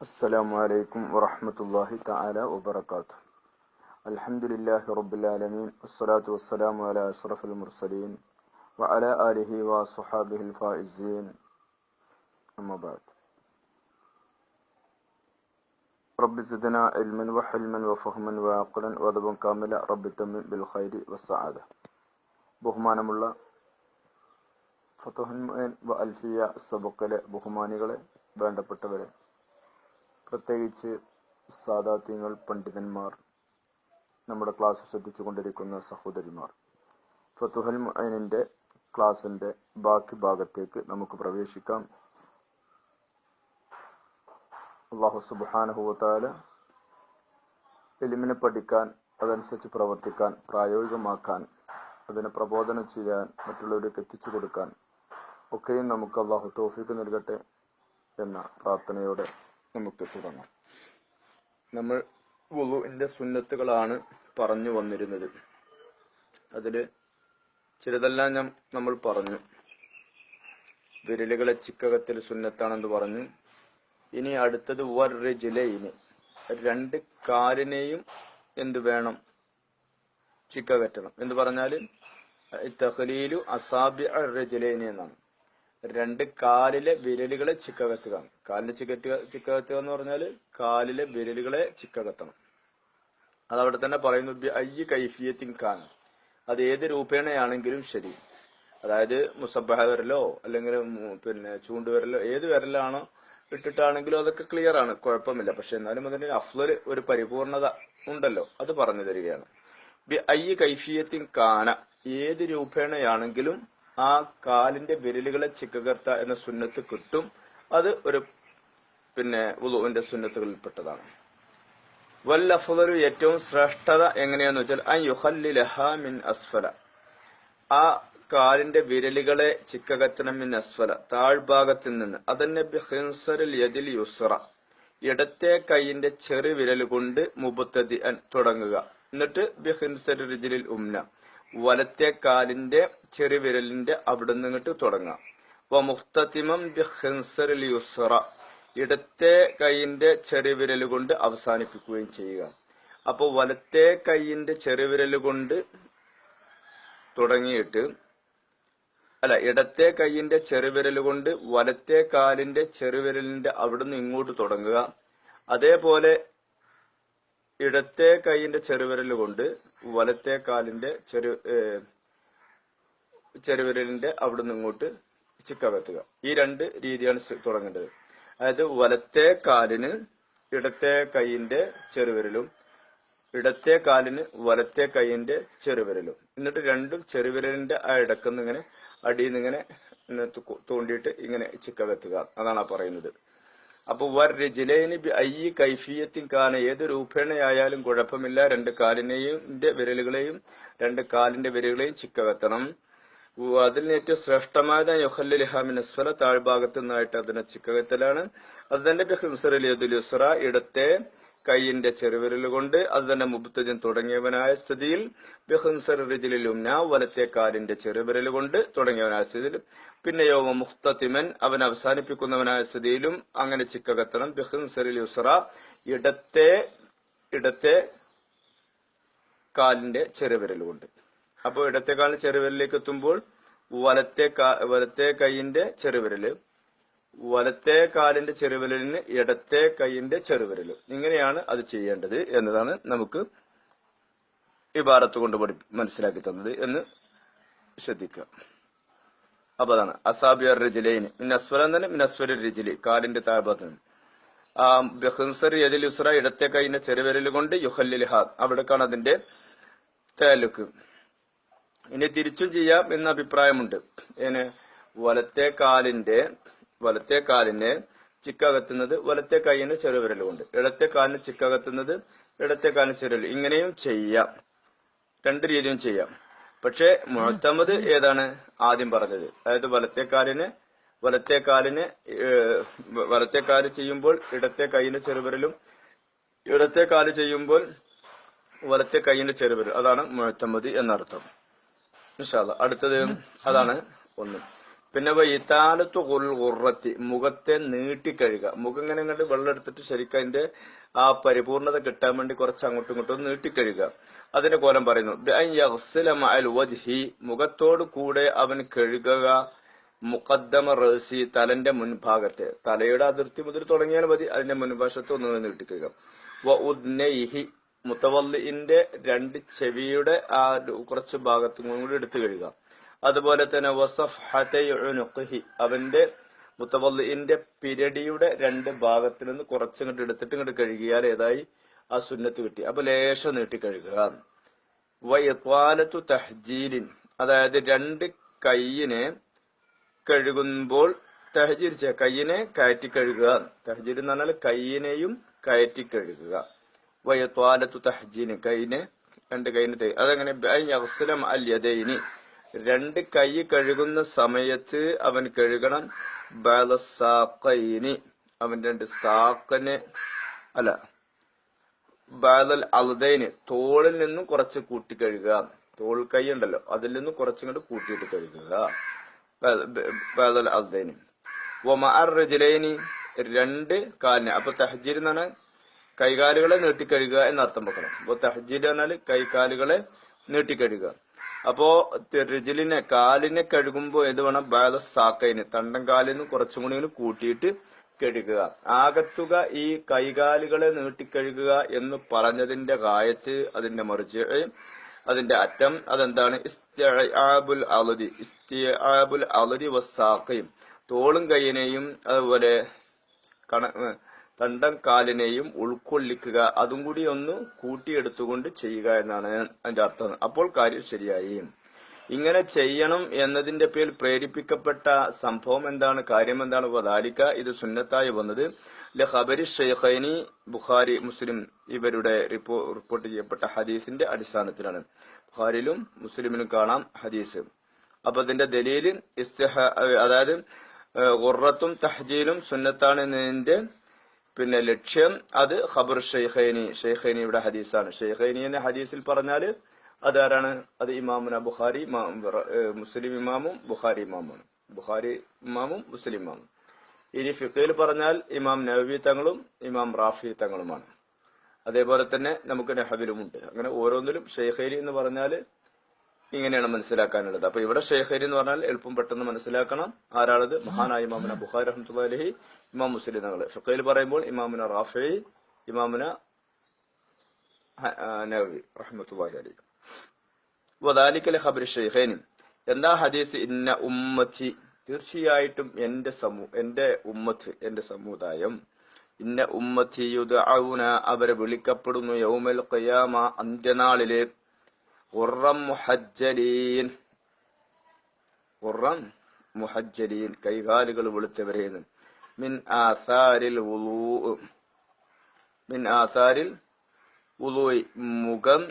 السلام عليكم ورحمة الله تعالى وبركاته الحمد لله رب العالمين والصلاة والسلام على أشرف المرسلين وعلى آله وصحابه الفائزين أما بعد رب زدنا علما وحلما وفهما وعقلا وأدبا كاملا رب تمم بالخير والسعادة ബഹുമാനമുള്ള ഫതുഹൻ മുഅൻ വ അൽഫിയ സബക്കലെ ബഹുമാനികളെ വേണ്ടപ്പെട്ടവരെ പ്രത്യേകിച്ച് സാദാത്യങ്ങൾ പണ്ഡിതന്മാർ നമ്മുടെ ക്ലാസ് ശ്രദ്ധിച്ചു കൊണ്ടിരിക്കുന്ന സഹോദരിമാർ. ഫത്തുഹൽ മൈനിന്റെ ക്ലാസിന്റെ ബാക്കി ഭാഗത്തേക്ക് നമുക്ക് പ്രവേശിക്കാം. അള്ളാഹു സുബാനുഭവത്താൽ എലിമിനെ പഠിക്കാൻ അതനുസരിച്ച് പ്രവർത്തിക്കാൻ പ്രായോഗികമാക്കാൻ അതിനെ പ്രബോധനം ചെയ്യാൻ മറ്റുള്ളവർക്ക് എത്തിച്ചു കൊടുക്കാൻ ഒക്കെയും നമുക്ക് അള്ളാഹു തോഫിക്ക് നൽകട്ടെ എന്ന പ്രാർത്ഥനയോടെ നമുക്ക് തുടങ്ങാം. നമ്മൾ വുവിന്റെ സുന്നത്തുകളാണ് പറഞ്ഞു വന്നിരുന്നത്. അതിൽ ചിലതെല്ലാം ഞാൻ നമ്മൾ പറഞ്ഞു. വിരലുകളെ ചിക്കകത്തിൽ സുന്നത്താണെന്ന് പറഞ്ഞു. ഇനി അടുത്തത് വറിജിലയിന് രണ്ട് കാലിനെയും എന്ത് വേണം? ചിക്കകറ്റണം. എന്ന് പറഞ്ഞാൽ തഹലീലു അസാബി റജിലൈനി എന്നാണ്. രണ്ട് കാലിലെ വിരലുകളെ ചിക്കകത്തുക കാലിലെ ചിക്കറ്റുക ചിക്കകത്തുക എന്ന് പറഞ്ഞാൽ കാലിലെ വിരലുകളെ ചിക്കകത്തണം അത് അവിടെ തന്നെ പറയുന്നു അയ്യ കൈഫിയത്തിൻ ഖാൻ. അത് ഏത് രൂപേണയാണെങ്കിലും ശരി. അതായത് മുസബഹ വിരലോ അല്ലെങ്കിൽ പിന്നെ ചൂണ്ടുവിരലോ ഏത് വിരലാണോ ഇട്ടിട്ടാണെങ്കിലും അതൊക്കെ ക്ലിയർ ആണ് കുഴപ്പമില്ല. പക്ഷെ എന്നാലും അതിന് അഫ്ലർ ഒരു പരിപൂർണത ഉണ്ടല്ലോ അത് പറഞ്ഞു തരികയാണ്. ബി അയ്യ കൈഫിയത്തിൻ കാന ഏത് രൂപേണയാണെങ്കിലും ആ കാലിന്റെ വിരലുകളെ ചിക്കകർത്ത എന്ന സുന്നത്ത് കിട്ടും. അത് ഒരു പിന്നെ ഉളുവിന്റെ സുന്നത്തുകളിൽപ്പെട്ടതാണ്. വല്ലഫറു ഏറ്റവും ശ്രേഷ്ഠത എങ്ങനെയാന്ന് വെച്ചാൽ യുഹല്ലിലഹ മിൻ അസ്ഫല. ആ കാലിന്റെ വിരലുകളെ ചിക്കകത്തണം മിൻ അസ്ഫല താഴ്ഭാഗത്തിൽ നിന്ന്. അതന്നെ ബിഹിൻസറിൽ യതിൽ യുസ്റ. ഇടത്തെ കൈയിന്റെ ചെറു വിരൽ കൊണ്ട് മുബത്തതി തുടങ്ങുക. എന്നിട്ട് ബിഹിൻസർ റിജിലിൽ ഉംന. വലത്തെ കാലിന്റെ ചെറിയ വിരലിന്റെ അവിടെ നിന്നിട്ട് തുടങ്ങാം ഇടത്തെ കൈയിന്റെ ചെറുവിരൽ കൊണ്ട് അവസാനിപ്പിക്കുകയും ചെയ്യുക. അപ്പോൾ വലത്തെ കൈയിന്റെ ചെറുവിരൽ കൊണ്ട് തുടങ്ങിയിട്ട് അല്ല ഇടത്തെ കൈയിന്റെ ചെറുവിരൽ കൊണ്ട് വലത്തെ കാലിന്റെ ചെറുവിരലിന്റെ അവിടുന്ന് ഇങ്ങോട്ട് തുടങ്ങുക. അതേപോലെ ഇടത്തെ കൈയിന്റെ ചെറുവിരൽ കൊണ്ട് വലത്തെ കാലിന്റെ ചെറു ചെറുവിരലിന്റെ അവിടെ നിന്ന് ഇങ്ങോട്ട് ചിക്കകത്തുക. ഈ രണ്ട് രീതിയാണ് തുടങ്ങേണ്ടത്. അതായത് വലത്തെ കാലിന് ഇടത്തെ കൈയിന്റെ ചെറുവിരലും ഇടത്തെ കാലിന് വലത്തെ കൈയിന്റെ ചെറുവിരലും. എന്നിട്ട് രണ്ടും ചെറുവിരലിന്റെ ആ ഇടക്കുന്ന് ഇങ്ങനെ അടിയിൽ നിന്ന് ഇങ്ങനെ തൂണ്ടിയിട്ട് ഇങ്ങനെ ചിക്കകത്തുക. അതാണ് ആ പറയുന്നത്. അപ്പൊ വർ ബി അയ്യി കൈഫിയത്തിൻ കാന ഏത് രൂപേണയായാലും കുഴപ്പമില്ല. രണ്ട് കാലിനെയും വിരലുകളെയും രണ്ട് കാലിന്റെ വിരലുകളെയും ചിക്കവെത്തണം അതിൽ ഏറ്റവും ശ്രേഷ്ഠമായത് യുഹല്ലിഹാമിനസ്വല താഴ്ഭാഗത്തു നിന്നായിട്ട് അതിനെ ചിക്കകത്തലാണ്. അത് തന്നെ ഇടത്തെ കൈയിന്റെ ചെറുവിരൽ കൊണ്ട് അത് തന്നെ മുബത്തജൻ തുടങ്ങിയവനായ സ്ഥിതിയിൽ ഉംന വലത്തെ കാലിന്റെ ചെറുവിരൽ കൊണ്ട് തുടങ്ങിയവനായ സ്ഥിതിയിൽ. പിന്നെ യോമ മുഖ്തത്തിമൻ അവൻ അവസാനിപ്പിക്കുന്നവനായ സ്ഥിതിയിലും അങ്ങനെ ചിക്കകത്തണം. ബിഹംസറിൽ യുസറ ഇടത്തെ ഇടത്തെ കാലിന്റെ ചെറുവിരൽ കൊണ്ട്. അപ്പോൾ ഇടത്തെ കാലിന്റെ ചെറുവിരലിലേക്ക് എത്തുമ്പോൾ വലത്തെ വലത്തെ കൈയിന്റെ ചെറുവിരൽ. വലത്തെ കാലിന്റെ ചെറുവിരലിന് ഇടത്തെ കൈയിന്റെ ചെറുവിരൽ. ഇങ്ങനെയാണ് അത് ചെയ്യേണ്ടത് എന്നതാണ് നമുക്ക് ഇബാറത്ത് കൊണ്ട് പഠി മനസ്സിലാക്കി തന്നത് എന്ന് ശ്രദ്ധിക്കുക. അപ്പൊ അതാണ്. അസാബിയർ റിജിലൈന് മിനസ്വരം തന്നെ മിനസ്വര റിജിലി കാലിന്റെ താഴ്ഭാഗത്ത് ആ ബഹൻസർ യദിൽ ഇടത്തെ കൈയിന്റെ ചെറുവിരൽ കൊണ്ട് യുഹല്ലിൽ ഹാദ് അവിടേക്കാണ് അതിന്റെ താലുക്ക്. ഇനി തിരിച്ചും ചെയ്യാം എന്ന അഭിപ്രായമുണ്ട്. വലത്തെ കാലിന്റെ വലത്തെ കാലിന് ചിക്കകത്തുന്നത് വലത്തെ കൈയിന് ചെറുവിരൽ കൊണ്ട് ഇടത്തെ കാലിന് ചിക്കകത്തുന്നത് ഇടത്തെ കാലിന് ചെറുവിരൽ. ഇങ്ങനെയും ചെയ്യാം. രണ്ട് രീതിയും ചെയ്യാം. പക്ഷേ മുഴത്തമത് ഏതാണ് ആദ്യം പറഞ്ഞത്? അതായത് വലത്തെ കാലിന് വലത്തെ കാലിന് വലത്തെ കാൽ ചെയ്യുമ്പോൾ ഇടത്തെ കൈയിന്റെ ചെറുവിരലും ഇടത്തെ കാൽ ചെയ്യുമ്പോൾ വലത്തെ കൈയിന്റെ ചെറുവിരൽ. അതാണ് മുഴത്തമതി എന്നർത്ഥം. അടുത്തത് അതാണ് ഒന്ന്. പിന്നെ വൈത്താലത്ത് ഉറത്തി മുഖത്തെ നീട്ടിക്കഴുകുക മുഖം ഇങ്ങനെ ഇങ്ങോട്ട് വെള്ളം എടുത്തിട്ട് ശരിക്കും അതിന്റെ ആ പരിപൂർണത കിട്ടാൻ വേണ്ടി കുറച്ച് അങ്ങോട്ടും ഇങ്ങോട്ടും നീട്ടിക്കഴുകുക അതിന്റെ കോലം പറയുന്നു മുഖത്തോടു കൂടെ അവൻ കഴുകുക. മുഖദ്ദമ റസി തലന്റെ മുൻഭാഗത്തെ. തലയുടെ അതിർത്തി മുതൽ തുടങ്ങിയാൽ മതി അതിന്റെ മുൻവശത്ത് ഒന്ന് നീട്ടിക്കുക വ ഉദ്നൈഹി മുത്തവല്ലിന്റെ രണ്ട് ചെവിയുടെ ആ കുറച്ച് ഭാഗത്തും കൂടി എടുത്തു കഴുകുക. അതുപോലെ തന്നെ വസഫ് അവന്റെ മുത്തവല്ലിന്റെ പിരടിയുടെ രണ്ട് ഭാഗത്തിൽ നിന്ന് കുറച്ചിങ്ങോട്ട് എടുത്തിട്ട് ഇങ്ങോട്ട് കഴുകിയാൽ ഏതായി? ആ സുന്നത്ത് കിട്ടി. അപ്പൊ ലേശം നീട്ടി കഴുകുക. വയത്വാലത്തു തഹ്ജീലിൻ. അതായത് രണ്ട് കൈയിനെ കഴുകുമ്പോൾ തഹജീർ ചെയ്യുക കയ്യിനെ കയറ്റി കഴുകുക. തഹജീർ എന്ന് പറഞ്ഞാൽ കയ്യിനെയും കയറ്റി കഴുകുക. വയത്വാലത്തു തഹജീന് കൈനെ രണ്ട് കൈയിന് അതങ്ങനെ? അവസരം അൽ യദൈനി. രണ്ട് കൈ കഴുകുന്ന സമയത്ത് അവൻ കഴുകണം. ബാലസാക്കൈനി അവൻ രണ്ട് സാക്കന് അല്ല ബാലൽ അൽദൈന്. തോളിൽ നിന്നും കുറച്ച് കൂട്ടി കഴുകുക. തോൾ കൈ ഉണ്ടല്ലോ അതിൽ നിന്നും കുറച്ചിങ്ങോട്ട് കൂട്ടിയിട്ട് കഴുകുക. ബാലൽ അൽദൈന്. വമഅർജിലൈനി രണ്ട് കാലിന്. അപ്പൊ തഹജീർ എന്ന് പറഞ്ഞാൽ കൈകാലുകളെ നീട്ടിക്കഴുകുക എന്ന് അർത്ഥം വെക്കണം. അപ്പൊ തഹജീർ പറഞ്ഞാൽ കൈകാലുകളെ നീട്ടിക്കഴുകുക അപ്പോ റിജിലിനെ കാലിനെ കഴുകുമ്പോ എന്ത് വേണം? ബാല സാക്കയിന്. തണ്ടൻ കാലിന് കുറച്ചും കൂടി കൂട്ടിയിട്ട് കഴുകുക. ആകത്തുക ഈ കൈകാലുകളെ നീട്ടിക്കഴുകുക എന്ന് പറഞ്ഞതിന്റെ കായത്ത് അതിന്റെ മറിച്ച് അതിന്റെ അറ്റം അതെന്താണ്? ഇസ്തിയാബുൽ അലതി ഇസ്തിയാബുൽ അലതി വസാക്കയും തോളും കൈയിനെയും അതുപോലെ കണ തണ്ടം കാലിനെയും ഉൾക്കൊള്ളിക്കുക. അതും കൂടി ഒന്ന് കൂട്ടിയെടുത്തുകൊണ്ട് ചെയ്യുക എന്നാണ് അതിന്റെ അർത്ഥം. അപ്പോൾ കാര്യം ശരിയായി. ഇങ്ങനെ ചെയ്യണം എന്നതിന്റെ പേരിൽ പ്രേരിപ്പിക്കപ്പെട്ട സംഭവം എന്താണ്? കാര്യം എന്താണ്? വദാലിക്ക ഇത് സുന്നത്തായി വന്നത്. ലഹബരി ഷെയ്ഖൈനി ബുഖാരി മുസ്ലിം ഇവരുടെ റിപ്പോർട്ട് ചെയ്യപ്പെട്ട ഹദീസിന്റെ അടിസ്ഥാനത്തിലാണ്. ബുഖാരിലും മുസ്ലിമിലും കാണാം ഹദീസ്. അപ്പൊ അതിന്റെ ഇസ്തിഹ അതായത് ഉറത്തും തഹജീലും സുന്നത്താണ് എന്നതിന്റെ പിന്നെ ലക്ഷ്യം അത് ഖബർ ഷെയ്ഖൈനി ഷെയ്ഖൈനിയുടെ ഹദീസാണ്. ഷെയ്ഖൈനി എന്ന ഹദീസിൽ പറഞ്ഞാൽ അതാരാണ്? അത് ഇമാമുന ബുഖാരി മുസ്ലിം ഇമാമും ബുഖാരി ഇമാമാണ് ബുഖാരി ഇമാമും മുസ്ലിം ഇമാമും. ഇനി ഫിഖയിൽ പറഞ്ഞാൽ ഇമാം നവവി തങ്ങളും ഇമാം റാഫി തങ്ങളുമാണ്. അതേപോലെ തന്നെ നമുക്ക് നെഹബിലുമുണ്ട് അങ്ങനെ ഓരോന്നിലും ഷെയ്ഖൈനി എന്ന് പറഞ്ഞാൽ ഇങ്ങനെയാണ് മനസ്സിലാക്കാനുള്ളത്. അപ്പൊ ഇവിടെ ഷേഖരി എന്ന് പറഞ്ഞാൽ എളുപ്പം പെട്ടെന്ന് മനസ്സിലാക്കണം. ആരാളത് മഹാനായ ഇമാമുന ബുഖാരി റഹ്മത്തുള്ള അലഹി ഇമാം മുസ്ലിം തങ്ങൾ ഷുഖയിൽ പറയുമ്പോൾ ഇമാമുന റാഫി ഇമാമുന എന്താ ഹദീസ്? ഇന്ന ഉമ്മത്തി തീർച്ചയായിട്ടും എന്റെ സമൂ എന്റെ ഉമ്മത്ത് എന്റെ സമുദായം. ഇന്ന ഉമ്മത്തി അവരെ വിളിക്കപ്പെടുന്നു യൗമൽ ഖിയാമ അന്ത്യനാളിലെ. ഖുറം മുഹജ്ജലീൻ. ഖുറം മുഹജ്ജലീൻ കൈകാലുകൾ വെളുത്തവരെ മിൻ ആസാരിൽ വുളൂ മിൻ ആസാരിൽ വുളൂയി മുഖം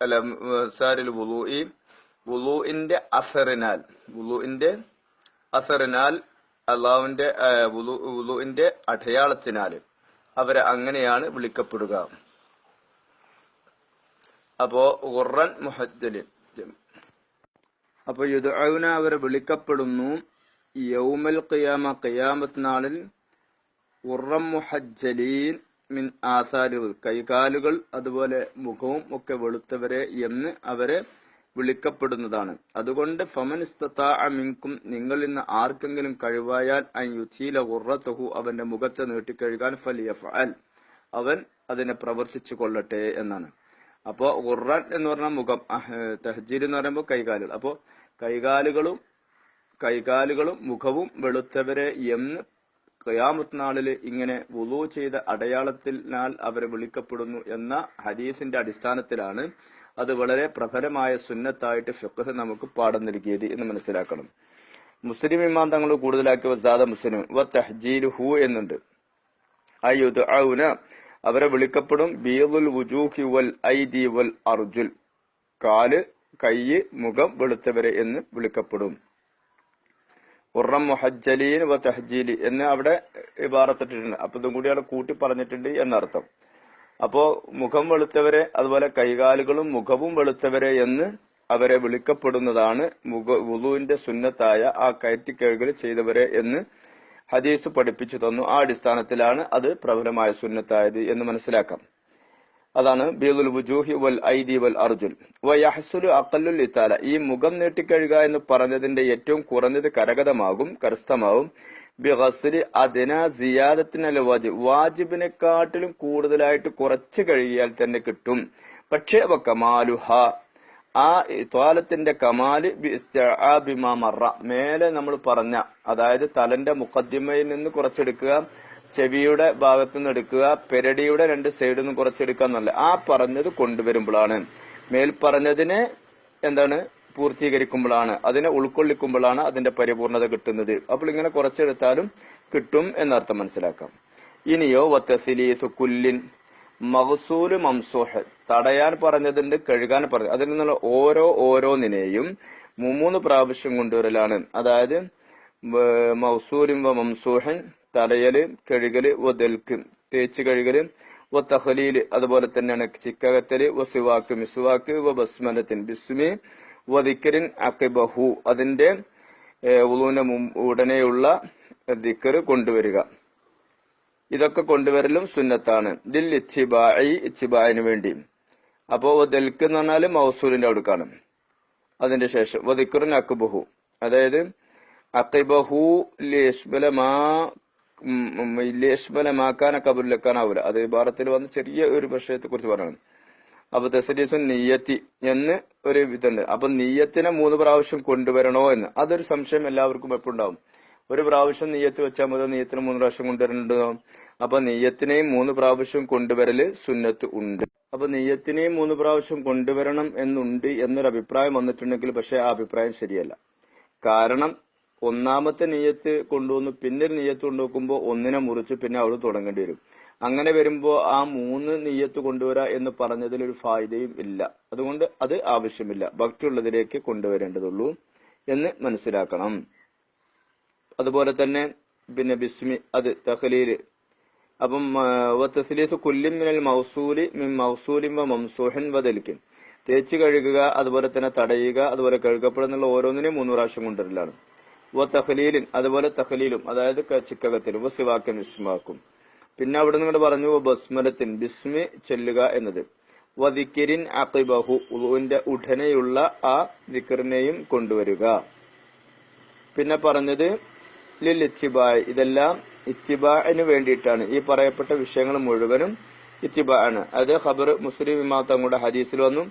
അല്ല ആസാരിൽ വുളൂയി വുളുവിന്റെ അസറിനാൽ വുളുവിന്റെ അസറിനാൽ അള്ളാഹുവിന്റെ വുളുവിന്റെ അടയാളത്തിനാൽ അവരെ അങ്ങനെയാണ് വിളിക്കപ്പെടുക. അപ്പോ ഉറൻ മുഹദ്ദലിൻ അപ്പൊ യുദൗന അവരെ വിളിക്കപ്പെടുന്നു യൗമൽ ഖിയാമ ഖിയാമത്ത് നാളിൽ ഉറം മുഹജ്ജലീൻ മിൻ ആസാരി കൈകാലുകൾ അതുപോലെ മുഖവും ഒക്കെ വെളുത്തവരെ എന്ന് അവരെ വിളിക്കപ്പെടുന്നതാണ്. അതുകൊണ്ട് ഫമൻ മിൻകും നിങ്ങളിൽ നിന്ന് ആർക്കെങ്കിലും കഴിവായാൽ അൻ യുഥീല ഉറത്തഹു അവന്റെ മുഖത്തെ നീട്ടിക്കഴുകാൻ ഫലിയഫഅൽ അവൻ അതിനെ പ്രവർത്തിച്ചു കൊള്ളട്ടെ എന്നാണ്. അപ്പോ ഉറൻ എന്ന് പറഞ്ഞാൽ മുഖം തഹജീർ എന്ന് പറയുമ്പോൾ കൈകാലുകൾ. അപ്പോ കൈകാലുകളും കൈകാലുകളും മുഖവും വെളുത്തവരെ എന്ന് ഖിയാമത്ത് നാളിൽ ഇങ്ങനെ വുളു ചെയ്ത അടയാളത്തിനാൽ അവരെ വിളിക്കപ്പെടുന്നു എന്ന ഹദീസിന്റെ അടിസ്ഥാനത്തിലാണ് അത് വളരെ പ്രബലമായ സുന്നത്തായിട്ട് ഫിഖ് നമുക്ക് പാഠം നൽകിയത് എന്ന് മനസ്സിലാക്കണം. മുസ്ലിം ഇമാം തങ്ങൾ കൂടുതലാക്കിയ വസാദ മുസ്ലിം വ തഹ്ജീൽ ഹു എന്നുണ്ട് അയുദ്ഔന അവരെ വിളിക്കപ്പെടും ബീദുൽ വുജൂഹി വൽ ഐദി വൽ അർജുൽ. കാൽ കൈ മുഖം വെളുത്തവരെ എന്ന് വിളിക്കപ്പെടും. ഉറം മുഹജ്ജലീൻ വ തഹ്ജീലി എന്ന് അവിടെ വാർത്തിട്ടിട്ടുണ്ട് അപ്പൊ ഇതും കൂടി അവിടെ കൂട്ടി പറഞ്ഞിട്ടുണ്ട് എന്നർത്ഥം. അപ്പോ മുഖം വെളുത്തവരെ അതുപോലെ കൈകാലുകളും മുഖവും വെളുത്തവരെ എന്ന് അവരെ വിളിക്കപ്പെടുന്നതാണ് മുഖ വുളുവിന്റെ സുന്നത്തായ ആ കയറ്റിക്കഴുകൽ ചെയ്തവരെ എന്ന് ഹദീസ് പഠിപ്പിച്ചു തന്നു. ആ അടിസ്ഥാനത്തിലാണ് അത് പ്രബലമായ സുന്നത്തായത് എന്ന് മനസ്സിലാക്കാം. അതാണ് ബീദുൽ വുജൂഹി വൽ ഐദി വൽ അർജുൽ വയഹസുലു അക്കല്ലുൽ ഇത്താല. ഈ മുഖം നീട്ടിക്കഴുക എന്ന് പറഞ്ഞതിന്റെ ഏറ്റവും കുറഞ്ഞത് കരഗതമാകും കരസ്ഥമാകും ബിഹസുലി അതിന സിയാദത്തിനല്ല വാജിബ് വാജിബിനെക്കാട്ടിലും കൂടുതലായിട്ട് കുറച്ച് കഴുകിയാൽ തന്നെ കിട്ടും. പക്ഷേ വ കമാലുഹ. ആ ത്വാലത്തിന്റെ കമാൽ ബിമാമറ മേലെ നമ്മൾ പറഞ്ഞ അതായത് തലന്റെ മുഖദ്ദിമയിൽ നിന്ന് കുറച്ചെടുക്കുക ചെവിയുടെ ഭാഗത്തു നിന്ന് എടുക്കുക പെരടിയുടെ രണ്ട് സൈഡിൽ നിന്ന് കുറച്ചെടുക്കുക എന്നല്ല. ആ പറഞ്ഞത് കൊണ്ടുവരുമ്പോഴാണ്. മേൽ പറഞ്ഞതിനെ എന്താണ്? പൂർത്തീകരിക്കുമ്പോഴാണ്. അതിനെ ഉൾക്കൊള്ളിക്കുമ്പോഴാണ് അതിന്റെ പരിപൂർണത കിട്ടുന്നത്. അപ്പോൾ ഇങ്ങനെ കുറച്ചെടുത്താലും കിട്ടും എന്നർത്ഥം മനസ്സിലാക്കാം. ഇനിയോ വത്തസിലീസു കുല്ലിൻ മഹസൂൽ മംസൂഹ്. തടയാൻ പറഞ്ഞതിന്റെ കഴുകാൻ പറഞ്ഞു അതിൽ നിന്നുള്ള ഓരോ ഓരോന്നിനെയും മൂന്ന് പ്രാവശ്യം കൊണ്ടുവരലാണ്. അതായത് മൗസൂലും വ മംസൂഹൻ തടയൽ കഴുകൽ വ ദൽക്ക്. തേച്ച് കഴുകൽ വ തഹലീൽ. അതുപോലെ തന്നെയാണ് ചിക്കകത്തൽ വ സിവാക്ക്. മിസുവാക്ക് വ ബസ്മലത്തിൻ. ബിസ്മി വ ദിക്കറിൻ അക്കിബഹു അതിന്റെ ഉളുവിന്റെ ഉടനെയുള്ള ദിക്കറ് കൊണ്ടുവരിക. ഇതൊക്കെ കൊണ്ടുവരലും സുന്നത്താണ്. ദിൽ ഇച്ചിബായി ഇച്ചിബായിന് വേണ്ടി. അപ്പോ ദൽക്ക് എന്ന് പറഞ്ഞാൽ മൗസൂലിന്റെ അടുക്കാണ് അതിന്റെ ശേഷം വദിക്കുറിൻ അക്ബഹു അതായത് അക്കിബഹു ലിഷ്ബലമാ ലിഷ്ബലമാക്കാന കബുലക്കാനാവൂല അത് ഭാരത്തിൽ വന്ന ചെറിയ ഒരു വിഷയത്തെ കുറിച്ച് പറയണം. അപ്പൊ തെസലീസുൻ നീയത്തി എന്ന് ഒരു ഇതുണ്ട്. അപ്പൊ നീയത്തിനെ മൂന്ന് പ്രാവശ്യം കൊണ്ടുവരണോ എന്ന്. അതൊരു സംശയം എല്ലാവർക്കും എപ്പോഴും ഉണ്ടാവും. ഒരു പ്രാവശ്യം നെയ്യത്ത് വെച്ചാൽ മതി. നെയ്യത്തിന് മൂന്ന് പ്രാവശ്യം കൊണ്ടുവരണ്ടോ അപ്പൊ നെയ്യത്തിനെയും മൂന്ന് പ്രാവശ്യം കൊണ്ടുവരൽ സുന്നത്ത് ഉണ്ട്. അപ്പൊ നെയ്യത്തിനെയും മൂന്ന് പ്രാവശ്യം കൊണ്ടുവരണം എന്നുണ്ട് എന്നൊരു അഭിപ്രായം വന്നിട്ടുണ്ടെങ്കിൽ പക്ഷെ ആ അഭിപ്രായം ശരിയല്ല. കാരണം ഒന്നാമത്തെ നെയ്യത്ത് കൊണ്ടുവന്ന് പിന്നെ ഒരു നെയ്യത്ത് കൊണ്ടുവെക്കുമ്പോൾ ഒന്നിനെ മുറിച്ച് പിന്നെ അവിടെ തുടങ്ങേണ്ടി വരും. അങ്ങനെ വരുമ്പോൾ ആ മൂന്ന് നെയ്യത്ത് കൊണ്ടുവരാ എന്ന് പറഞ്ഞതിൽ ഒരു ഫായ്ദയും ഇല്ല. അതുകൊണ്ട് അത് ആവശ്യമില്ല. ഭക്തിയുള്ളതിലേക്ക് കൊണ്ടുവരേണ്ടതുള്ളൂ എന്ന് മനസ്സിലാക്കണം. അതുപോലെ തന്നെ പിന്നെ ബിസ്മി അത് തഹലീൽ അപ്പം തസ്ലീസ് കുല്ലിം മിനൽ മൗസൂലി മിൻ മൗസൂലിൻ വ മംസൂഹിൻ വദലിക്കും തേച്ച് കഴുകുക അതുപോലെ തന്നെ തടയുക അതുപോലെ കഴുകപ്പെടുന്നുള്ള ഓരോന്നിനെയും മൂന്ന് പ്രാവശ്യം കൊണ്ടുവരലാണ്. വ തഹലീലിൻ അതുപോലെ തഹലീലും അതായത് ചിക്കകത്തിലും വ സിവാക്കൻ വിസ്മാക്കും പിന്നെ അവിടെ നിങ്ങൾ പറഞ്ഞു ബസ്മലത്തിൻ ബിസ്മി ചെല്ലുക എന്നത്. വദിക്കിരിൻ അക്കിബഹു ഉളുവിന്റെ ഉടനെയുള്ള ആ ദിക്കറിനെയും കൊണ്ടുവരിക. പിന്നെ പറഞ്ഞത് ലിൽ ഇച്ചിബായ് ഇതെല്ലാം ഇച്ചിബാന് വേണ്ടിയിട്ടാണ്. ഈ പറയപ്പെട്ട വിഷയങ്ങൾ മുഴുവനും ഇത്തിബ ആണ് അത് ഖബർ മുസ്ലിം ഇമാം തങ്ങളുടെ ഹദീസിൽ വന്നു.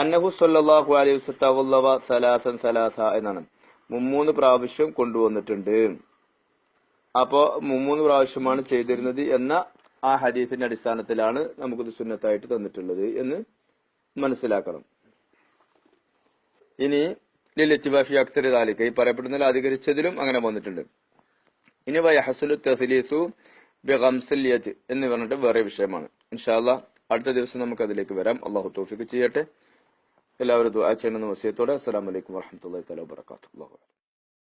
അന്നഹു സല്ലല്ലാഹു അലൈഹി വസല്ലം സലാസൻ സലാസ എന്നാണ്. മുമ്മൂന്ന് പ്രാവശ്യം കൊണ്ടുവന്നിട്ടുണ്ട്. അപ്പോ മുമ്മൂന്ന് പ്രാവശ്യമാണ് ചെയ്തിരുന്നത് എന്ന ആ ഹദീസിന്റെ അടിസ്ഥാനത്തിലാണ് നമുക്കിത് സുന്നത്തായിട്ട് തന്നിട്ടുള്ളത് എന്ന് മനസ്സിലാക്കണം. ഇനി ലിൽ ഇച്ചിബാഫി അക്തർ താലിക്ക ഈ പറയപ്പെടുന്നതിൽ അധികരിച്ചതിലും അങ്ങനെ വന്നിട്ടുണ്ട്. ഇനി വയഹസുലു തഹ്ലീസു ബിഗംസല്യത്ത് എന്ന് പറഞ്ഞിട്ട് വേറെ വിഷയമാണ്. ഇൻഷാല്ല അടുത്ത ദിവസം നമുക്ക് അതിലേക്ക് വരാം. അള്ളാഹു തോഫിക്ക് ചെയ്യട്ടെ. എല്ലാവരും ദുആ ചെയ്യണമെന്ന വസിയത്തോടെ. അസ്സലാമു അലൈക്കും വറഹ്മത്തുള്ളാഹി തആല വബറകാതുഹു.